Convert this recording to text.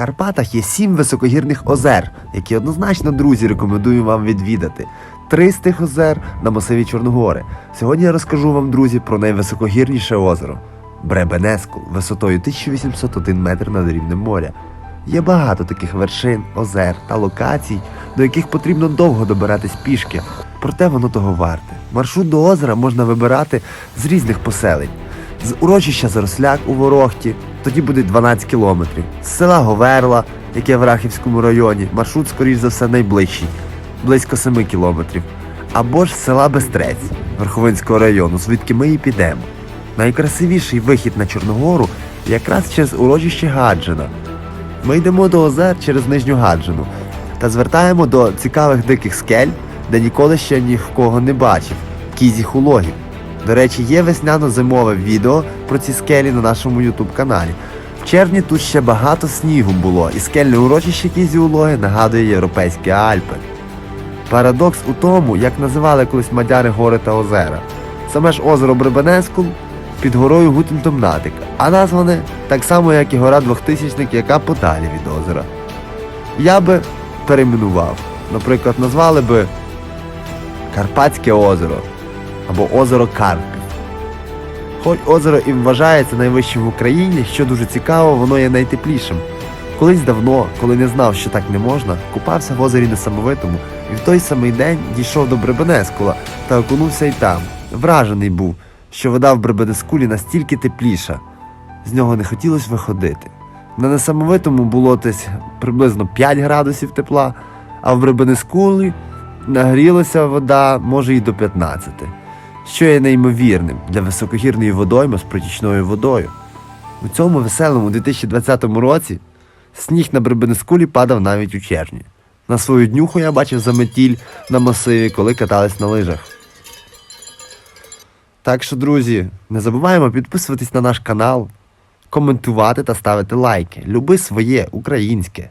Карпатах є сім високогірних озер, які однозначно, друзі, рекомендую вам відвідати. Три з тих озер на масиві Чорногори. Сьогодні я розкажу вам, друзі, про найвисокогірніше озеро Бребенескул висотою 1801 метр над рівнем моря. Є багато таких вершин, озер та локацій, до яких потрібно довго добиратись пішки, проте воно того варте. Маршрут до озера можна вибирати з різних поселень. З урочища Заросляк у Ворохті, тоді буде 12 кілометрів. З села Говерла, яке в Рахівському районі, маршрут, скоріш за все, найближчий, близько 7 кілометрів. Або ж з села Бестрець Верховинського району, звідки ми і підемо. Найкрасивіший вихід на Чорногору якраз через урочище Гаджина. Ми йдемо до озер через Нижню Гаджину та звертаємо до цікавих диких скель, де ніколи ще нікого не бачив кізі хулогів. До речі, є весняно-зимове відео про ці скелі на нашому ютуб каналі. В червні тут ще багато снігу було, і скельне урочище кізі улоги нагадує європейські Альпи. Парадокс у тому, як називали колись мадяри гори та озера. Саме ж озеро Бребенескул під горою Гутентомнатика, а назване так само, як і гора двохтисячник, яка подалі від озера. Я би перейменував. Наприклад, назвали би Карпатське озеро або озеро Карпів. Хоч озеро і вважається найвищим в Україні, що дуже цікаво, воно є найтеплішим. Колись давно, коли не знав, що так не можна, купався в озері Несамовитому і в той самий день дійшов до Бребенескула та окунувся й там. Вражений був, що вода в Бребенескулі настільки тепліша. З нього не хотілося виходити. На Несамовитому було десь приблизно 5 градусів тепла, а в Бребенескулі нагрілася вода може і до 15, що є неймовірним для високогірної водойми з протічною водою. У цьому веселому 2020 році сніг на Бребенескулі падав навіть у червні. На свою днюху я бачив заметіль на масиві, коли катались на лижах. Так що, друзі, не забуваємо підписуватись на наш канал, коментувати та ставити лайки. Люби своє українське.